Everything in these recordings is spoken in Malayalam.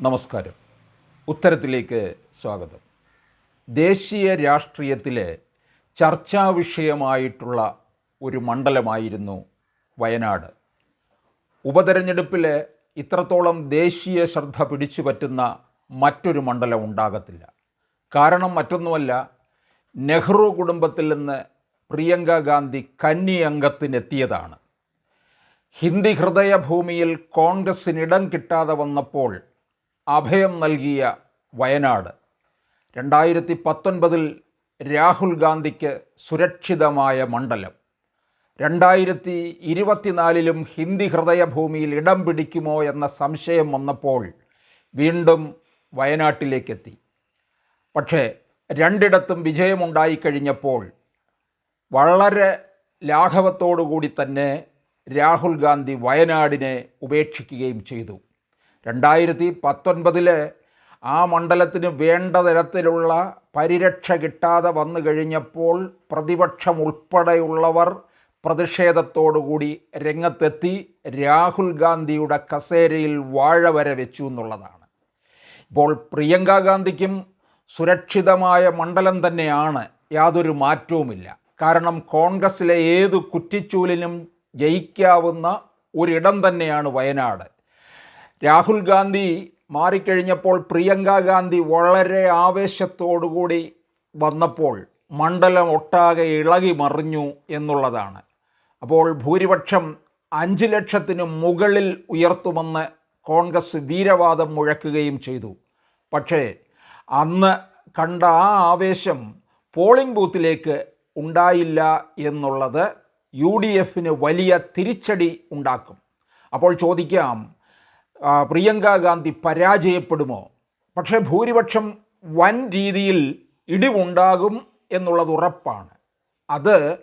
നമസ്കാരം. ഉത്തരത്തിലേക്ക് സ്വാഗതം. ദേശീയ രാഷ്ട്രീയത്തിലെ ചർച്ചാ വിഷയമായിട്ടുള്ള ഒരു മണ്ഡലമായിരുന്നു വയനാട്. ഉപതെരഞ്ഞെടുപ്പിൽ ഇത്രത്തോളം ദേശീയ ശ്രദ്ധ പിടിച്ചു പറ്റുന്ന മറ്റൊരു മണ്ഡലം ഉണ്ടാകത്തില്ല. കാരണം മറ്റൊന്നുമല്ല നെഹ്റു കുടുംബത്തിൽ നിന്ന് പ്രിയങ്ക ഗാന്ധി കന്നി അംഗത്തിനെത്തിയതാണ്. ഹിന്ദി ഹൃദയഭൂമിയിൽ കോൺഗ്രസ്സിനിടം കിട്ടാതെ വന്നപ്പോൾ അഭയം നൽകിയ വയനാട്. രണ്ടായിരത്തി പത്തൊൻപതിൽ രാഹുൽ ഗാന്ധിക്ക് സുരക്ഷിതമായ മണ്ഡലം. രണ്ടായിരത്തി ഇരുപത്തിനാലിലും ഹിന്ദി ഹൃദയഭൂമിയിൽ ഇടം പിടിക്കുമോ എന്ന സംശയം വന്നപ്പോൾ വീണ്ടും വയനാട്ടിലേക്കെത്തി. പക്ഷേ രണ്ടിടത്തും വിജയമുണ്ടായിക്കഴിഞ്ഞപ്പോൾ വളരെ ലാഘവത്തോടുകൂടി തന്നെ രാഹുൽ ഗാന്ധി വയനാടിനെ ഉപേക്ഷിക്കുകയും ചെയ്തു. രണ്ടായിരത്തി പത്തൊൻപതിലെ ആ മണ്ഡലത്തിന് വേണ്ട തരത്തിലുള്ള പരിരക്ഷ കിട്ടാതെ വന്നു കഴിഞ്ഞപ്പോൾ പ്രതിപക്ഷം ഉൾപ്പെടെയുള്ളവർ പ്രതിഷേധത്തോടുകൂടി രംഗത്തെത്തി രാഹുൽ ഗാന്ധിയുടെ കസേരയിൽ വാഴ വരെ വെച്ചു എന്നുള്ളതാണ്. ഇപ്പോൾ പ്രിയങ്ക ഗാന്ധിക്കും സുരക്ഷിതമായ മണ്ഡലം തന്നെയാണ് യാതൊരു മാറ്റവുമില്ല. കാരണം കോൺഗ്രസ്സിലെ ഏത് കുറ്റിച്ചൂലിനും ജയിക്കാവുന്ന ഒരിടം തന്നെയാണ് വയനാട്. രാഹുൽ ഗാന്ധി മാറിക്കഴിഞ്ഞപ്പോൾ പ്രിയങ്ക ഗാന്ധി വളരെ ആവേശത്തോടുകൂടി വന്നപ്പോൾ മണ്ഡലം ഒട്ടാകെ ഇളകി മറിഞ്ഞു എന്നുള്ളതാണ്. അപ്പോൾ ഭൂരിപക്ഷം അഞ്ച് ലക്ഷത്തിന് മുകളിൽ ഉയർത്തുമെന്ന് കോൺഗ്രസ് വീരവാദം മുഴക്കുകയും ചെയ്തു. പക്ഷേ അന്ന് കണ്ട ആ ആവേശം പോളിംഗ് ബൂത്തിലേക്ക് ഉണ്ടായില്ല എന്നുള്ളത് യു ഡി എഫിന് വലിയ തിരിച്ചടി ഉണ്ടാക്കും. അപ്പോൾ ചോദിക്കാം പ്രിയങ്ക ഗാന്ധി പരാജയപ്പെടുമോ? പക്ഷേ ഭൂരിപക്ഷം വൻ രീതിയിൽ ഇടിവുണ്ടാകും എന്നുള്ളത് ഉറപ്പാണ്. അത്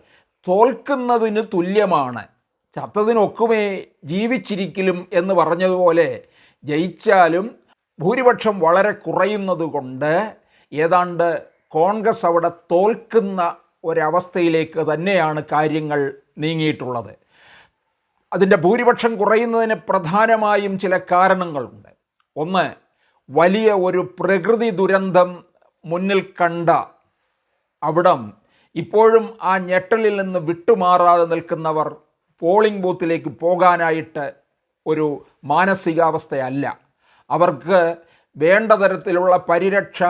തോൽക്കുന്നതിന് തുല്യമാണ്. ചത്തതിനൊക്കുമേ ജീവിച്ചിരിക്കലും എന്ന് പറഞ്ഞതുപോലെ ജയിച്ചാലും ഭൂരിപക്ഷം വളരെ കുറയുന്നത് കൊണ്ട് ഏതാണ്ട് കോൺഗ്രസ് അവിടെ തോൽക്കുന്ന ഒരവസ്ഥയിലേക്ക് തന്നെയാണ് കാര്യങ്ങൾ നീങ്ങിയിട്ടുള്ളത്. അതിന്റെ ഭൂരിപക്ഷം കുറയുന്നതിന് പ്രധാനമായും ചില കാരണങ്ങളുണ്ട്. ഒന്ന് വലിയ ഒരു പ്രകൃതി ദുരന്തം മുന്നിൽ കണ്ട അവിടം ഇപ്പോഴും ആ ഞെട്ടലിൽ നിന്ന് വിട്ടുമാറാതെ നിൽക്കുന്നവർ പോളിംഗ് ബൂത്തിലേക്ക് പോകാനായിട്ട് ഒരു മാനസികാവസ്ഥയല്ല. അവർക്ക് വേണ്ട തരത്തിലുള്ള പരിരക്ഷ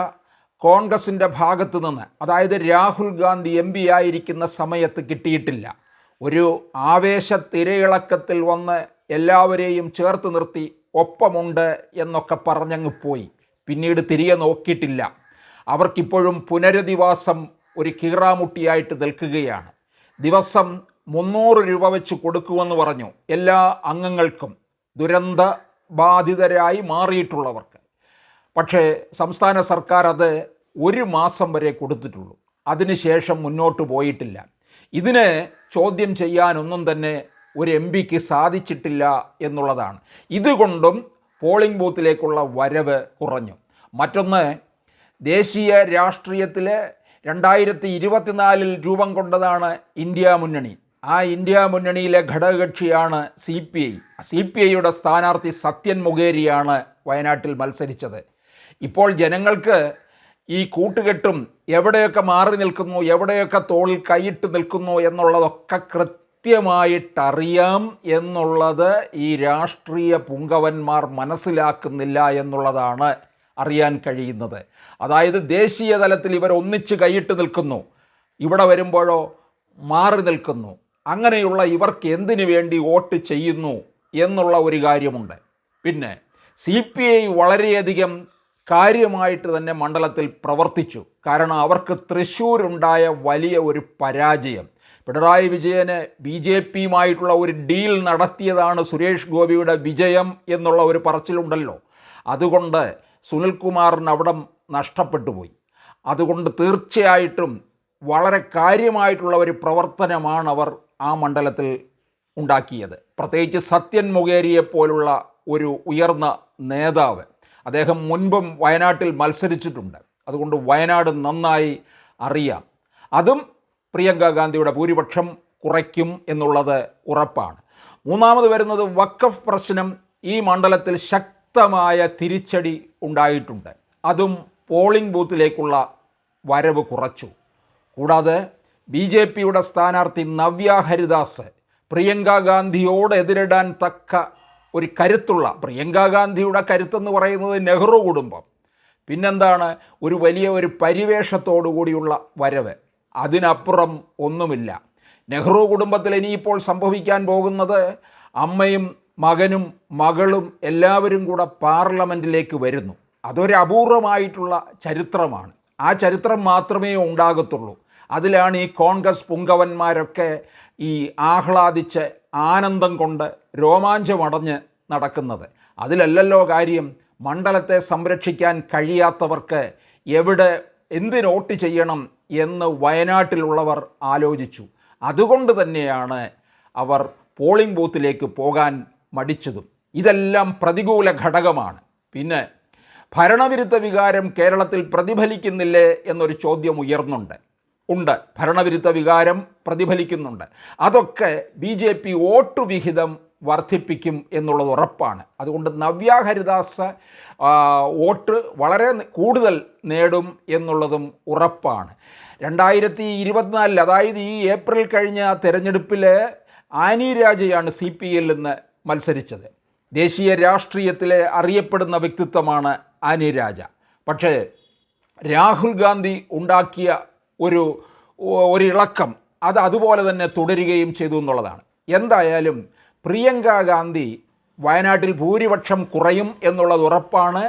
കോൺഗ്രസിന്റെ ഭാഗത്തു നിന്ന് അതായത് രാഹുൽ ഗാന്ധി എം ആയിരിക്കുന്ന സമയത്ത് കിട്ടിയിട്ടില്ല. ഒരു ആവേശ തിരയിളക്കത്തിൽ വന്ന് എല്ലാവരെയും ചേർത്ത് നിർത്തി ഒപ്പമുണ്ട് എന്നൊക്കെ പറഞ്ഞങ്ങ് പോയി. പിന്നീട് തിരികെ നോക്കിയിട്ടില്ല. അവർക്കിപ്പോഴും പുനരധിവാസം ഒരു കീറാമുട്ടിയായിട്ട് നിൽക്കുകയാണ്. ദിവസം മുന്നൂറ് രൂപ വെച്ച് കൊടുക്കുമെന്ന് പറഞ്ഞു എല്ലാ അംഗങ്ങൾക്കും. ദുരന്ത ബാധിതരായി മാറിയിട്ടുള്ളവർക്ക്. പക്ഷേ സംസ്ഥാന സർക്കാർ അത് ഒരു മാസം വരെ കൊടുത്തിട്ടുള്ളൂ. അതിനുശേഷം മുന്നോട്ട് പോയിട്ടില്ല. ഇതിന് ചോദ്യം ചെയ്യാനൊന്നും തന്നെ ഒരു എം പിക്ക് സാധിച്ചിട്ടില്ല എന്നുള്ളതാണ്. ഇതുകൊണ്ടും പോളിംഗ് ബൂത്തിലേക്കുള്ള വരവ് കുറഞ്ഞു. മറ്റൊന്ന് ദേശീയ രാഷ്ട്രീയത്തിലെ രണ്ടായിരത്തി ഇരുപത്തിനാലിൽ രൂപം കൊണ്ടതാണ് ഇന്ത്യ മുന്നണി. ആ ഇന്ത്യ മുന്നണിയിലെ ഘടകകക്ഷിയാണ് C P I. C P ഐയുടെ സ്ഥാനാർത്ഥി സത്യൻ മുഖേരിയാണ് വയനാട്ടിൽ മത്സരിച്ചത്. ഇപ്പോൾ ജനങ്ങൾക്ക് ഈ കൂട്ടുകെട്ടും എവിടെയൊക്കെ മാറി നിൽക്കുന്നു എവിടെയൊക്കെ തോളിൽ കൈയിട്ട് നിൽക്കുന്നു എന്നുള്ളതൊക്കെ കൃത്യമായിട്ടറിയാം എന്നുള്ളത് ഈ രാഷ്ട്രീയ പുങ്കവന്മാർ മനസ്സിലാക്കുന്നില്ല എന്നുള്ളതാണ് അറിയാൻ കഴിയുന്നത്. അതായത് ദേശീയ തലത്തിൽ ഇവർ ഒന്നിച്ച് കൈയിട്ട് നിൽക്കുന്നു ഇവിടെ വരുമ്പോഴോ മാറി നിൽക്കുന്നു. അങ്ങനെയുള്ള ഇവർക്ക് എന്തിനു വേണ്ടി വോട്ട് ചെയ്യുന്നു എന്നുള്ള ഒരു കാര്യമുണ്ട്. പിന്നെ സി പി ഐ വളരെയധികം കാര്യമായിട്ട് തന്നെ മണ്ഡലത്തിൽ പ്രവർത്തിച്ചു. കാരണം അവർക്ക് തൃശ്ശൂരുണ്ടായ വലിയ ഒരു പരാജയം. പിണറായി വിജയന് ബി ജെ പിയുമായിട്ടുള്ള ഒരു ഡീൽ നടത്തിയതാണ് സുരേഷ് ഗോപിയുടെ വിജയം എന്നുള്ള ഒരു പറച്ചിലുണ്ടല്ലോ. അതുകൊണ്ട് സുനിൽകുമാറിന് അവിടം നഷ്ടപ്പെട്ടു പോയി അതുകൊണ്ട് തീർച്ചയായിട്ടും വളരെ കാര്യമായിട്ടുള്ള ഒരു പ്രവർത്തനമാണ് അവർ ആ മണ്ഡലത്തിൽ ഉണ്ടാക്കിയത്. പ്രത്യേകിച്ച് സത്യൻ മുഖേരിയെ പോലുള്ള ഒരു ഉയർന്ന നേതാവ്. അദ്ദേഹം മുൻപും വയനാട്ടിൽ മത്സരിച്ചിട്ടുണ്ട്. അതുകൊണ്ട് വയനാട് നന്നായി അറിയാം. അതും പ്രിയങ്ക ഗാന്ധിയുടെ ഭൂരിപക്ഷം കുറയ്ക്കും എന്നുള്ളത് ഉറപ്പാണ്. മൂന്നാമത് വരുന്നത് വക്കഫ് പ്രശ്നം ഈ മണ്ഡലത്തിൽ ശക്തമായ തിരിച്ചടി ഉണ്ടായിട്ടുണ്ട്. അതും പോളിംഗ് ബൂത്തിലേക്കുള്ള വരവ് കുറച്ചു. കൂടാതെ ബി ജെ പിയുടെ സ്ഥാനാർത്ഥി നവ്യ ഹരിദാസ് പ്രിയങ്ക ഗാന്ധിയോട് എതിരിടാൻ തക്ക ഒരു കരുത്തുള്ള പ്രിയങ്ക ഗാന്ധിയുടെ കരുത്തെന്ന് പറയുന്നത് നെഹ്റു കുടുംബം. പിന്നെന്താണ്? ഒരു വലിയ ഒരു പരിവേഷത്തോടു കൂടിയുള്ള വരവ്. അതിനപ്പുറം ഒന്നുമില്ല. നെഹ്റു കുടുംബത്തിൽ ഇനിയിപ്പോൾ സംഭവിക്കാൻ പോകുന്നത് അമ്മയും മകനും മകളും എല്ലാവരും കൂടെ പാർലമെന്റിലേക്ക് വരുന്നു. അതൊരു അപൂർവമായിട്ടുള്ള ചരിത്രമാണ്. ആ ചരിത്രം മാത്രമേ ഉണ്ടാകത്തുള്ളൂ. അതിലാണ് ഈ കോൺഗ്രസ് പുങ്കവന്മാരൊക്കെ ഈ ആഹ്ലാദിച്ച് ആനന്ദം കൊണ്ട് രോമാഞ്ചമടഞ്ഞ് നടക്കുന്നത്. അതിലല്ലല്ലോ കാര്യം? മണ്ഡലത്തെ സംരക്ഷിക്കാൻ കഴിയാത്തവർക്ക് എവിടെ എന്തിന് വോട്ട് ചെയ്യണം എന്ന് വയനാട്ടിലുള്ളവർ ആലോചിച്ചു. അതുകൊണ്ട് തന്നെയാണ് അവർ പോളിംഗ് ബൂത്തിലേക്ക് പോകാൻ മടിച്ചതും. ഇതെല്ലാം പ്രതികൂല ഘടകമാണ്. പിന്നെ ഭരണവിരുദ്ധ വികാരം കേരളത്തിൽ പ്രതിഫലിക്കുന്നില്ലേ എന്നൊരു ചോദ്യം ഉയർന്നുണ്ട്. ഉണ്ട്. ഭരണവിരുദ്ധ വികാരം പ്രതിഫലിക്കുന്നുണ്ട്. അതൊക്കെ ബി ജെ പി വോട്ട് വിഹിതം വർദ്ധിപ്പിക്കും എന്നുള്ളത് ഉറപ്പാണ്. അതുകൊണ്ട് നവ്യാഹരിദാസ് വോട്ട് വളരെ കൂടുതൽ നേടും എന്നുള്ളതും ഉറപ്പാണ്. രണ്ടായിരത്തി ഇരുപത്തിനാലിൽ അതായത് ഈ ഏപ്രിൽ കഴിഞ്ഞ തെരഞ്ഞെടുപ്പിൽ ആനി രാജയാണ് സി പി എല്ലിൽ നിന്ന് മത്സരിച്ചത്. ദേശീയ രാഷ്ട്രീയത്തിലെ അറിയപ്പെടുന്ന വ്യക്തിത്വമാണ് ആനി രാജ. പക്ഷേ രാഹുൽ ഗാന്ധി ഉണ്ടാക്കിയ ഒരു ഒരു ഇളക്കം അത് അതുപോലെ തന്നെ തുടരുകയും ചെയ്തു എന്നുള്ളതാണ്. എന്തായാലും പ്രിയങ്ക ഗാന്ധി വയനാട്ടിൽ ഭൂരിപക്ഷം കുറയും എന്നുള്ളത് ഉറപ്പാണ്.